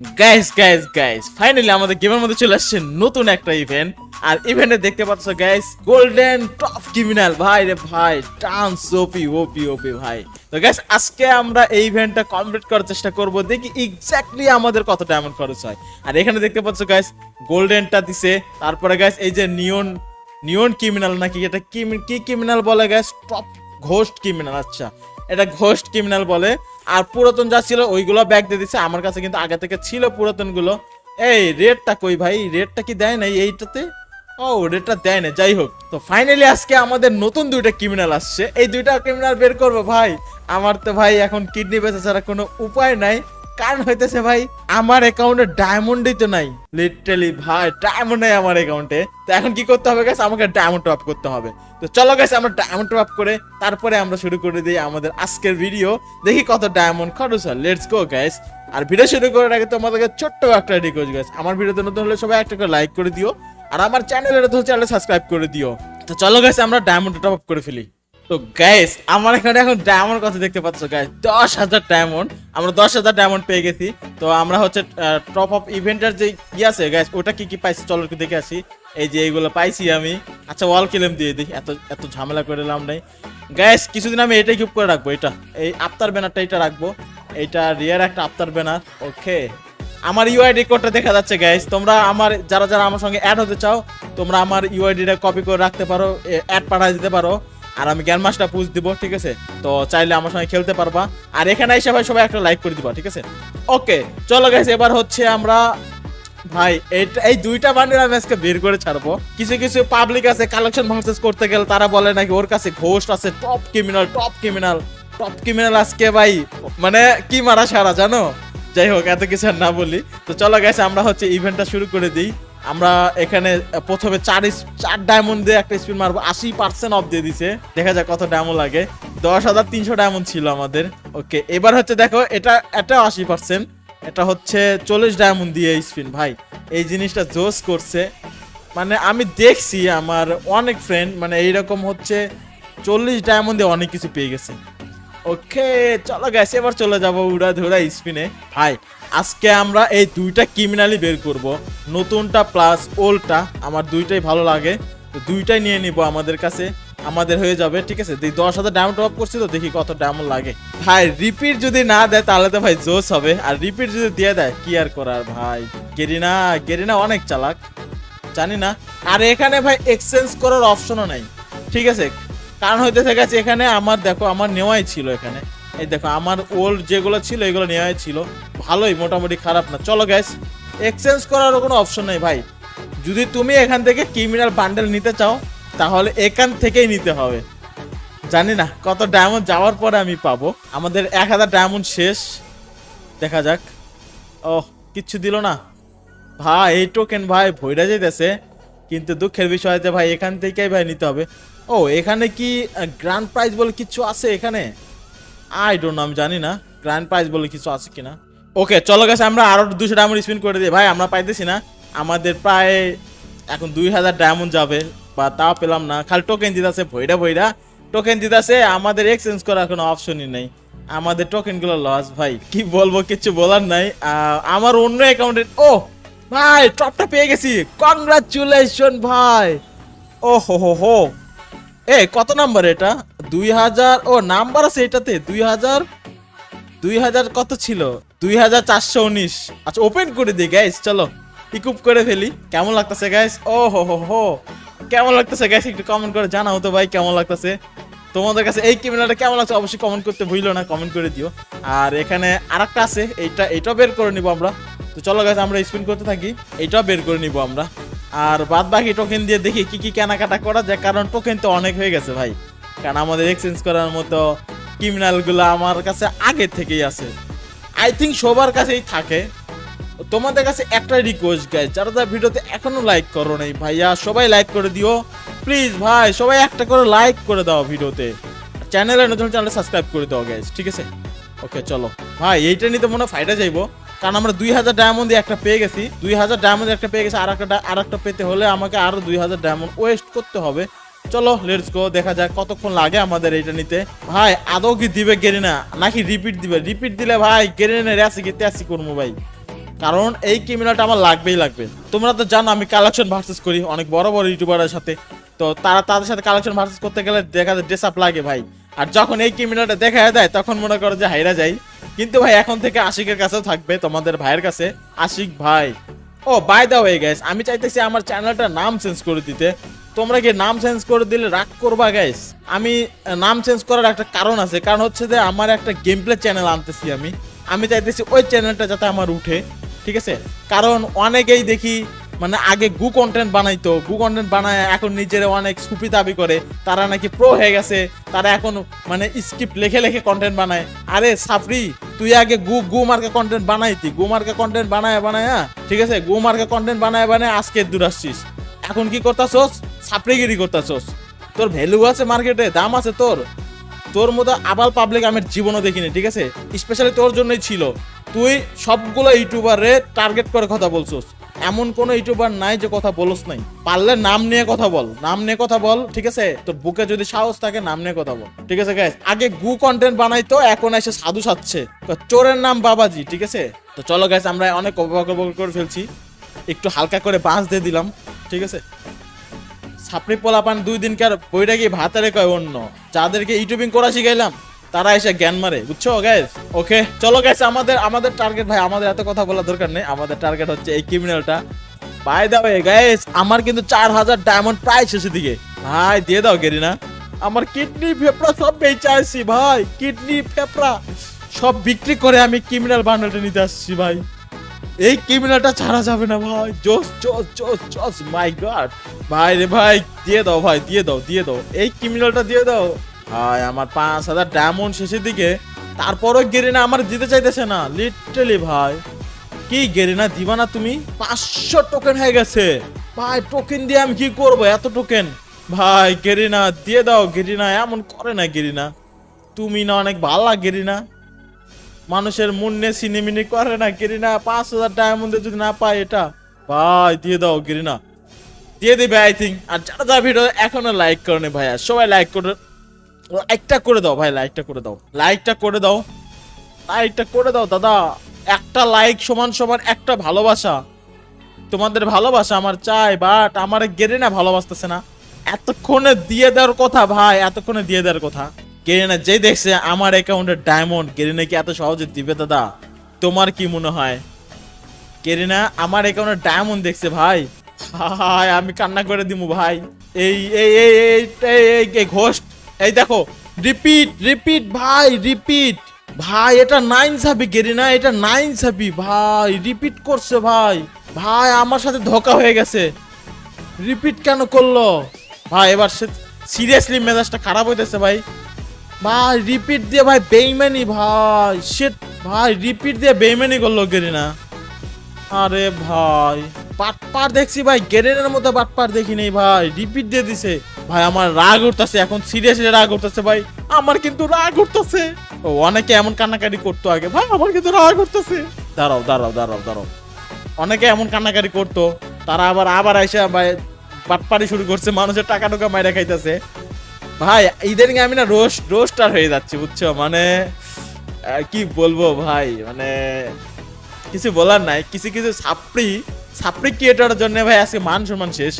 Guys guys guys finally আমাদের গেমের মধ্যে চলে আসছে নতুন একটা ইভেন্ট আর ইভেন্টে দেখতে পাচ্ছ গাইস গোল্ডেন টপ ক্রিমিনাল ভাই রে ভাই ডান্স ওপি ওপি ওপি, ভাই। তো গাইস আজকে আমরা এই ইভেন্টটা কমপ্লিট করার চেষ্টা করব, দেখি এক্স্যাক্টলি আমাদের কত ডায়মন্ড খরচ হয়। আর এখানে দেখতে পাচ্ছ গাইস গোল্ডেনটা দিছে। তারপরে গাইস এই যে নিয়ন নিয়ন ক্রিমিনাল নাকি এটা কি ক্রিমিনাল বলে গাইস টপ ঘোস্ট ক্রিমিনাল আচ্ছা। এটা ঘোস্ট ক্রিমিনাল বলে। আর পুরাতন যা ছিল, ওইগুলো ব্যাগ দিয়ে দিছে। আমার কাছে কিন্তু আগে থেকে ছিল পুরাতনগুলো এই রেটটা কই ভাই? রেটটা কি দেয় নাই এইটাতে? ও রেটটা দেয় না যাই হোক। তো ফাইনালি আজকে আমাদের নতুন দুইটা ক্রিমিনাল আসছে। এই দুইটা ক্রিমিনাল বের করব ভাই। আমার তো ভাই এখন কিডনি বেচা ছাড়া কোনো উপায় নাই। কারণ হইতেছে ভাই, আমার অ্যাকাউন্টে ডায়মন্ডই তো নাই। লিটারালি ভাই ডায়মন্ড নাই আমার অ্যাকাউন্টে তো এখন কি করতে হবে গেছে আমাকে ডায়মন্ড টপ করতে হবে। তো চলো গেছে আমরা ডায়মন্ড টপ করে তারপরে আমরা শুরু করে দিই আমাদের আজকের ভিডিও দেখি কত ডায়মন্ড খরচ হয়। লেটস গো গ্যাস আর ভিডিও শুরু করার আগে তোমাদেরকে ছোট্ট একটা রিকোয়েস্ট গাইস আমার ভিডিওতে নতুন হলে সবাই একটা করে লাইক করে দিও। আর আমার চ্যানেলে নতুন চ্যানেলে সাবস্ক্রাইব করে দিও। তো চলো গাইস আমরা ডায়মন্ড টপ করে ফেলি। তো গ্যাস আমার এখানে এখন ডায়মন্ড কথা দেখতে পাচ্ছ গ্যাস দশ হাজার ডায়মন্ড আমরা দশ হাজার ডায়মন্ড পেয়ে গেছি। তো আমরা হচ্ছে টপ অফ ইভেন্টের যে ই আছে গ্যাস ওটা কি কি পাইছি? চলো একটু দেখে আসি। এই যে এইগুলো পাইছি আমি। আচ্ছা ওয়াল কিলেম দিয়ে দিই। এত এত ঝামেলা করে লাভ নাই। গাইস কিছুদিন আমি এটাই কিউব করে রাখব, এটা। এই আফতার ব্যানারটা এটা রাখব। এইটা রিয়ার একটা আফতার ব্যানার। ওকে আমার ইউআইডি কোডটা দেখা যাচ্ছে গ্যাস তোমরা আমার, যারা যারা আমার সঙ্গে অ্যাড হতে চাও, তোমরা আমার ইউআইডিটা কপি করে রাখতে পারো অ্যাড পাঠিয়ে দিতে পারো। আর আমি জ্ঞান মাসটা পুজ দিব, ঠিক আছে? তো চাইলে আমার সঙ্গে খেলতে পারবা। আর এখানে এসে ভাই সবাই একটা লাইক করে দিবা, ঠিক আছে? ওকে চলো গাইস এবার হচ্ছে আমরা, ভাই এটা এই দুইটা বান্ডিল আমি আজকে বের করে ছাড়বো। কিছু কিছু পাবলিক আছে কালেকশন ভার্সেস করতে গেলে তারা বলে নাকি ওর কাছে ঘোষ আছে top criminal top criminal top criminal আজকে ভাই মানে কি মারা সারা, জানো? যাই হোক, এত কিছু না বলি। তো চলো গেছে আমরা হচ্ছে ইভেন্টটা শুরু করে দিই। আমরা এখানে প্রথমে চার চার ডায়মন্ড দিয়ে একটা স্পিন মারবো। আশি পার্সেন্ট অফ দিয়ে দিছে। দেখা যাক কত ডায়মন্ড লাগে। দশ হাজার তিনশো ডায়মন্ড ছিল আমাদের। ওকে এবার হচ্ছে দেখো, এটা এটা আশি পার্সেন্ট এটা হচ্ছে চল্লিশ ডায়মন্ড দিয়ে স্পিন ভাই। এই জিনিসটা জোস করছে। মানে আমি দেখছি আমার অনেক ফ্রেন্ড মানে এইরকম হচ্ছে চল্লিশ ডায়মন্ড দিয়ে অনেক কিছু পেয়ে গেছে। ওকে, চলো গ্যাস এবার চলে যাব উড়া ধুরা স্পিনে ভাই, আজকে আমরা এই দুইটা ক্রিমিনালি বের করব। নতুনটা প্লাস ওল্ডটা আমার দুইটাই ভালো লাগে। তো দুইটাই নিয়ে নিব আমাদের কাছে, আমাদের হয়ে যাবে, ঠিক আছে? এই দশ হাজার ডায়মন্ড টপ করছি তো, দেখি কত ডায়মন্ড লাগে। ভাই রিপিট যদি না দেয়, তাহলে তো ভাই জোস হবে। আর রিপিট যদি দিয়ে দেয়, কি আর করার ভাই? গেরিনা গেরিনা অনেক চালাক, জানি না। আর এখানে ভাই এক্সচেঞ্জ করার অপশনও নাই, ঠিক আছে? কারণ হইতেছে গেছে এখানে আমার, দেখো, আমার নেওয়াই ছিল এখানে। এই দেখো, আমার ওল্ড যেগুলো ছিল, এগুলো নেওয়াই ছিল। ভালোই, মোটামুটি খারাপ না। চলো গ্যাস এক্সচেঞ্জ করারও কোনো অপশন নেই ভাই। যদি তুমি এখান থেকে ক্রিমিনাল বান্ডেল নিতে চাও, তাহলে এখান থেকেই নিতে হবে। জানি না, কত ডায়মন্ড যাওয়ার পরে আমি পাবো। আমাদের এক হাজার ডায়মন্ড শেষ। দেখা যাক। ও কিচ্ছু দিল না। ভাই, এই টোকেন ভাই ভইরা যেতেছে কিন্তু দুঃখের বিষয় যে ভাই, এখান থেকেই ভাই নিতে হবে। ও, এখানে কি গ্র্যান্ড প্রাইজ বলে কিছু আছে এখানে? আই ডোন্ট আমি জানি না। গ্র্যান্ড প্রাইজ বলে কিছু আছে কিনা? ওকে চলো গেছে আমরা আরও দুশো ডায়মন্ড স্পিন করে দিই। ভাই, আমরা পাইতেছি না। আমাদের প্রায় এখন দুই হাজার ডায়মন্ড যাবে, বা তাও পেলাম না। খালি টোকেন দিতেছে ভইরা ভইরা। টোকেন দিতেছে আমাদের এক্সচেঞ্জ করার কোনো অপশনই নেই। আমাদের টোকেনগুলো লস ভাই। কি বলব, কিছু বলার নাই। আমার অন্য অ্যাকাউন্টে ও, ভাই টপটা পেয়ে গেছি। কংগ্রাচুলেশন ভাই। ও, হো হো হো। এ, কত নাম্বার এটা? দুই হাজার, ও নাম্বার আছে এটাতে। দুই হাজার দুই হাজার কত ছিল? দুই হাজার চারশো উনিশ। আচ্ছা ওপেন করে দিই গ্যাস চলো। ইকুপ করে ফেলি। কেমন লাগতেছে গ্যাস ও, হো হো হো। কেমন লাগতেছে গ্যাস একটু কমেন্ট করে জানাও তো ভাই, কেমন লাগতেছে? তোমাদের কাছে এই ক্যামেরাটা কেমন লাগছে? অবশ্যই কমেন্ট করতে ভুলো না কমেন্ট করে দিও। আর এখানে আরেকটা আছে, এইটা এটাও বের করে নিব আমরা। তো চলো গাছ আমরা স্পিন করতে থাকি। এটাও বের করে নিব আমরা। আর বাদ বাকি টোকেন দিয়ে দেখি কি কি কেনাকাটা করা যায়, কারণ টোকেন তো অনেক হয়ে গেছে ভাই। কারণ আমাদের এক্সচেঞ্জ করার মতো ক্রিমিনালগুলো আমার কাছে আগে থেকেই আছে। আই থিঙ্ক সবার কাছেই থাকে। তোমাদের কাছে একটা রিকোয়েস্ট গাইজ যারা যারা ভিডিওতে এখনও লাইক করো নাই, ভাইয়া, সবাই লাইক করে দিও। প্লিজ ভাই, সবাই একটা করে লাইক করে দাও ভিডিওতে। চ্যানেলে নতুন চ্যানেল সাবস্ক্রাইব করে দাও গাইজ ঠিক আছে? ওকে চলো। ভাই, এইটা নিতে মনে হয় ফাইটা যাইবো। কারণ আমরা দুই হাজার ডায়মন্ড দিয়ে একটা পেয়ে গেছি। দুই হাজার ডায়মন্ড একটা পেয়ে গেছি আর একটা আর একটা পেতে হলে আমাকে আরও দুই হাজার ডায়মন্ড ওয়েস্ট করতে হবে। চলো লেটস গো দেখা যাক কতক্ষণ লাগে আমাদের এটা নিতে। ভাই, আদৌ কি দিবে গেরিনা নাকি রিপিট দিবে? রিপিট দিলে ভাই গেরিনা রেসি কি ত্যাসি করব ভাই? কারণ এই ক্রিমিনালটা আমার লাগবেই লাগবে। তোমরা তো জানো আমি কালেকশন ভার্সেস করি, অনেক বড় বড় ইউটিউবারের সাথে। তো তারা তাদের সাথে কালেকশন ভার্সেস করতে গেলে দেখা যায় ড্রেস আপ লাগে ভাই। আর যখন এই ক্রিমিনালটা দেখা দেয়, তখন মনে করো যে হাইরা যাই। কিন্তু ভাই, এখন থেকে আশিকের কাছেও থাকবে তোমাদের ভাইয়ের কাছে। আশিক ভাই। ও বাই দা ওয়ে গাইস আমি চাইতেছি আমার চ্যানেলটার নাম চেঞ্জ করে দিতে। তোমরা কি নাম চেঞ্জ করে দিলে রাগ করবা গাইস আমি নাম চেঞ্জ করার একটা কারণ আছে। কারণ হচ্ছে যে, আমার একটা গেম প্লে চ্যানেল আনতেছি আমি। আমি চাইতেছি ওই চ্যানেলটা যাতে আমার উঠে, ঠিক আছে? কারণ অনেকেই দেখি মানে আগে গু কন্টেন্ট বানাইতো। গু কন্টেন্ট বানায় এখন নিজের অনেক সুপি দাবি করে। তারা নাকি প্রো হয়ে গেছে। তারা এখন মানে স্ক্রিপ্ট লেখে লেখে কন্টেন্ট বানায়। আরে সাফরি, তুই আগে গু গু মার্কা কন্টেন্ট বানাইতি। গু মার্কা কন্টেন্ট বানায় বানায়? ঠিক আছে? গু মার্কা কন্টেন্ট বানায় বানায় আজকে দূর আসছিস। এখন কি করতাছস? সাপড়িগিরি করতাছস। তোর ভ্যালু আছে মার্কেটে দাম আছে তোর। তোর মতো আবার পাবলিক আমি জীবনও দেখিনি, ঠিক আছে? স্পেশালি তোর জন্যই ছিল। তুই সবগুলো ইউটিউবারে টার্গেট করে কথা বলছস। এমন কোন ইউটিউবার নাই যে কথা বলস নাই। পারলে নাম নিয়ে কথা বল, নাম নিয়ে কথা বল, ঠিক আছে? তোর বুকে যদি সাহস থাকে, নাম নিয়ে কথা বল, ঠিক আছে গাইস আগে গু কন্টেন্ট বানাইতো, এখন এসে সাধু সাচ্ছে চোরের নাম বাবাজি, ঠিক আছে? তো চলো গাইস আমরা অনেক অবাক করে ফেলছি। একটু হালকা করে বাঁশ দিয়ে দিলাম, ঠিক আছে? ছাপড়ি পোলাপান দুই দিনকার বইটা কি ভাতারে কয় অন্য? যাদেরকে ইউটিউবিং করা শিখাইলাম তারা এসে জ্ঞান মারে, বুঝছ গ্যাস ওকে চলো গ্যাস আমাদের আমাদের টার্গেট ভাই, আমাদের এত কথা বলার দরকার নেই। আমাদের টার্গেট হচ্ছে এই ক্রিমিনালটা বাই দাও গ্যাস আমার কিন্তু চার হাজার ডায়মন্ড প্রায় শেষের দিকে। ভাই, দিয়ে দাও, গেরিনা। আমার কিডনি ফেফড়া সব বেঁচে আসছি, ভাই। কিডনি ফেফড়া সব বিক্রি করে আমি ক্রিমিনাল বান্ডেলটা নিতে আসছি, ভাই। এই ক্রিমিনালটা ছাড়া যাবে না, ভাই। জোস জোস জোস জোস মাই গড ভাই রে ভাই, দিয়ে দাও, ভাই, দিয়ে দাও দিয়ে দাও। এই ক্রিমিনালটা দিয়ে দাও। ভাই, আমার পাঁচ হাজার ডায়মন্ড শেষের দিকে, তারপরও গেরিনা আমার দিতে চাইতেছে না লিটারালি ভাই। কি গেরিনা দিবা না তুমি? পাঁচশো টোকেন হয়ে গেছে। ভাই টোকেন দিয়ে আমি কি করব? এত টোকেন ভাই, গেরিনা, দিয়ে দাও, গেরিনা, এমন করে না গেরিনা। তুমি না অনেক ভালো গেরিনা। মানুষের মুন্নে সিনেমিনি করে না গিরিনা। পাঁচ হাজার ডায়মন্ডে যদি না পায় এটা। ভাই, দিয়ে দাও, গিরিনা। দিয়ে দিবে আই থিঙ্ক আর যারা যা ভিডিও এখনও লাইক করেনি ভাইয়া, সবাই লাইক করে। লাইকটা করে দাও ভাই লাইকটা করে দাও লাইকটা করে দাও লাইকটা করে দাও দাদা একটা লাইক সমান সমান একটা ভালোবাসা তোমাদের ভালোবাসা আমার চাই বাট আমার গেরে না ভালোবাসতেছে না এতক্ষণে দিয়ে দেওয়ার কথা ভাই এতক্ষণে দিয়ে দেওয়ার কথা গেরিনা যে দেখছে আমার অ্যাকাউন্টে ডায়মন্ড গেরিনা কি এত সহজে দিবে দাদা তোমার কি মনে হয় গেরিনা আমার অ্যাকাউন্টে ডায়মন্ড দেখছে ভাই হায় আমি কান্না করে দিমু ভাই এই এই এই এই ঘোষ এই দেখো রিপিট রিপিট ভাই রিপিট ভাই, এটা নাইন সাবি গেরিনা এটা নাইন সাবি ভাই রিপিট করছে ভাই। ভাই, আমার সাথে ধোকা হয়ে গেছে। রিপিট কেন করল? ভাই, এবার সে সিরিয়াসলি মেজাজটা খারাপ হইতেছে ভাই। ভাই রিপিট দিয়ে ভাই বেইমানি, ভাই। শিট ভাই রিপিট দিয়ে বেইমানি করল, গেরি, না। আরে ভাই। পাটপার দেখছি ভাই গেরেনের মতো পাটপার দেখি নেই ভাই, রিপিট দিয়ে দিছে। ভাই, আমার রাগ উঠতেছে, এখন সিরিয়াসলি রাগ উঠতেছে ভাই, আমার কিন্তু রাগ উঠতেছে। ও, অনেকে এমন কান্নাকাটি করতো আগে, ভাই, আমার কিন্তু রাগ উঠতেছে। দাঁড়াও দাঁড়াও দাঁড়াও দাঁড়াও। অনেকে এমন কান্নাকাটি করতো, তারা আবার আবার আইসা ভাই পাটপাড়ি শুরু করছে, মানুষের টাকা টুকা মাইরা খাইতেছে। ভাই ইদানিং আমি না রোস্ট, রোস্টার হয়ে যাচ্ছি, বুঝছ? মানে কি বলব ভাই মানে কিছু বলার নাই, কিছু কিছু ছাপড়ি ছাপড়ি ক্রিয়েটারের জন্য ভাই আজকে মান সম্মান শেষ।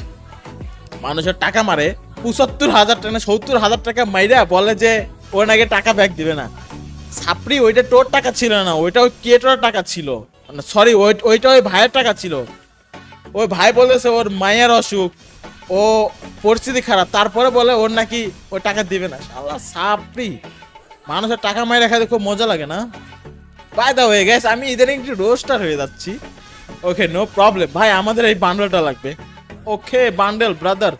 মানুষের টাকা মারে, পঁচাত্তর হাজার টাকা সত্তর হাজার টাকা মাইরা বলে যে ও নাকি টাকা ব্যাক দিবে না। ছাপড়ি ওইটা তোর টাকা ছিল না, ওইটা ওই ক্রিয়েটরের টাকা ছিল। সরি ওই ওইটা ওই ভাইয়ের টাকা ছিল। ওই ভাই বলেছে ওর মায়ের অসুখ, ও পরিস্থিতি খারাপ, তারপরে বলে ওর নাকি ওই টাকা দিবে না। আল্লাহ সাপড়ি মানুষের টাকা মাইরা খাইতে খুব মজা লাগে না? বাই দা হয়ে গেছে আমি ইদানিং একটু রোস্টার হয়ে যাচ্ছি। ওকে নো প্রবলেম ভাই, আমাদের এই বান্ডেলটা লাগবে। ওকে বান্ডেল ব্রাদার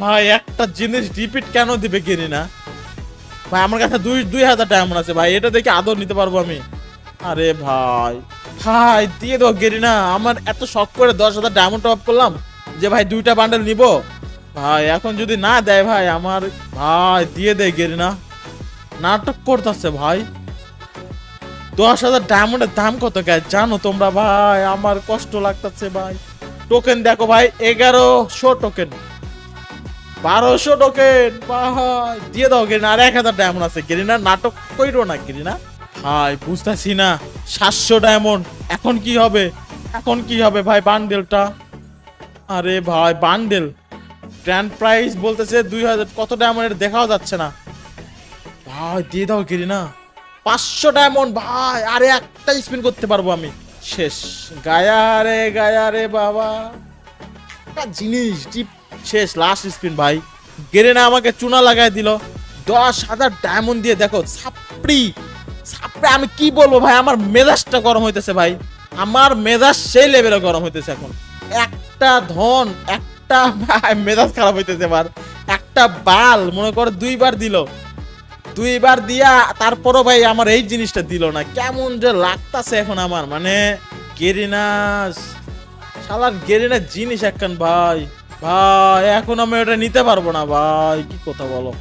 ভাই, একটা জিনিস রিপিট কেন দিবে কিনি না? ভাই, আমার কাছে দুই দুই হাজার ডায়মন্ড আছে। ভাই, এটা দেখে আদর নিতে পারব আমি। আরে ভাই ভাই, দিয়ে দাও গেরিনা আমার এত শখ করে দশ হাজার ডায়মন্ড টপ করলাম যে, ভাই, দুইটা বান্ডেল নিব। ভাই, এখন যদি না দেয় ভাই, আমার, ভাই, দিয়ে দেয় গেরিনা নাটক করতেছে, ভাই। দশ হাজার ডায়মন্ডের দাম কত গায়ে জানো তোমরা ভাই? আমার কষ্ট লাগতেছে ভাই। টোকেন দেখো ভাই, এগারোশো টোকেন বারোশো টোকেন ভাই। দিয়ে দাও গেরিনা, আর এক হাজার ডায়মন্ড আছে। গেরিনা, নাটক কইরো না গেরিনা? ভাই বুঝতেছি না। সাতশো ডায়মন্ড এখন কি হবে? এখন কি হবে ভাই বান্ডেলটা আরে ভাই বান্ডেল গ্র্যান্ড প্রাইস বলতেছে দুই হাজার। কত ডায়মন্ডের দেখাও যাচ্ছে না। ভাই, দিয়ে দাও গিরি না পাঁচশো ডায়মন্ড ভাই, আরে একটা স্পিন করতে পারব আমি। শেষ। গায়া রে গায়া রে বাবা। একটা জিনিস টিপ শেষ লাস্ট স্পিন ভাই। গেরেনা আমাকে চুনা লাগাই দিল। দশ হাজার ডায়মন্ড দিয়ে, দেখো সাপড়ি ছাপড়ি আমি কি বলব, ভাই? আমার মেজাজটা গরম হইতেছে, ভাই। আমার মেজাজ সেই লেভেলে গরম হইতেছে এখন। একটা ধন, একটা মেজাজ খারাপ হইতেছে, এবার। একটা বাল, মনে করো, দুইবার দিল। দুইবার দিয়া তারপরও ভাই আমার এই জিনিসটা দিল না। কেমন যে লাগতাছে এখন আমার মানে গেরিনাস, শালার গেরিনা জিনিস একখান ভাই। ভাই, এখন আমি ওটা নিতে পারব না ভাই, কি কথা বলো।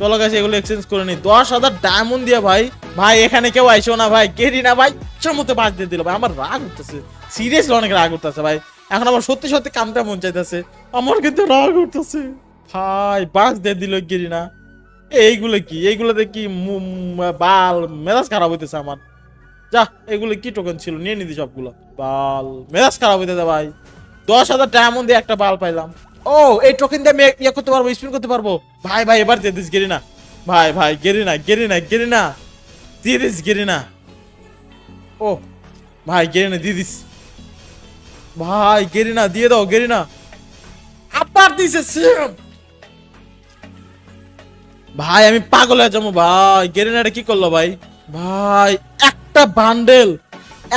চলো গেছে এগুলো এক্সচেঞ্জ করে নি দশ হাজার ডায়মন্ড দিয়ে ভাই ভাই, এখানে কেউ আইসো না ভাই। গেরিনা ভাই, ইচ্ছার মতো বাজ দিয়ে দিল ভাই। আমার রাগ উঠতেছে। সিরিয়াসলি অনেক রাগ উঠতেছে ভাই। এখন আমার সত্যি সত্যি কামটা মন চাইতেছে। আমার কিন্তু রাগ উঠতেছে। ভাই বাজ দিয়ে দিল গেরিনা। এইগুলো কি? এইগুলোতে কি বাল, মেজাজ খারাপ হইতেছে আমার। যা, এগুলো কি টোকেন ছিল? নিয়ে নিদি সবগুলো। বাল, মেজাজ খারাপ হইতেছে ভাই। দশ হাজার ডায়মন্ড দিয়ে একটা বাল পাইলাম। ও, এই টোকেন দিয়ে আমি ইয়ে করতে পারব স্পিন করতে পারব। ভাই ভাই, এবার দিয়ে দিস না ভাই ভাই গেরি না গেরি না গেরি না দিয়ে দিস গেরি না ও, ভাই গেরি না দিয়ে দিস। ভাই গেরি না দিয়ে দাও গেরি না আবার দিছে সেম ভাই, আমি পাগল হয়ে যাব, ভাই। গেরিনাটা কি করল, ভাই? ভাই, একটা বান্ডেল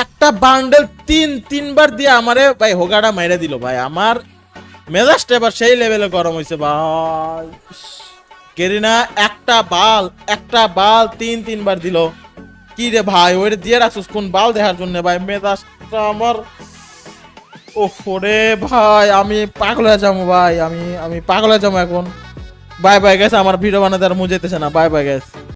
একটা বান্ডেল তিন, তিনবার দিয়ে আমারে, ভাই, হোগাটা মেরে দিল, ভাই। আমার মেজাজটা এবার সেই লেভেলে গরম হয়েছে ভাই। গেরিনা একটা বাল একটা বাল তিন, তিনবার দিল। কি রে, ভাই, ওইটা দিয়ে রাখছিস কোন বাল দেখার জন্য, ভাই? মেজাজটা আমার ওরে ভাই, আমি পাগল হয়ে যাব, ভাই। আমি আমি পাগল হয়ে যাব এখন। বাই বাই গেছে আমার ভিডিও বানাতে আর মুজাইতেছে না। বাই বাই গেছে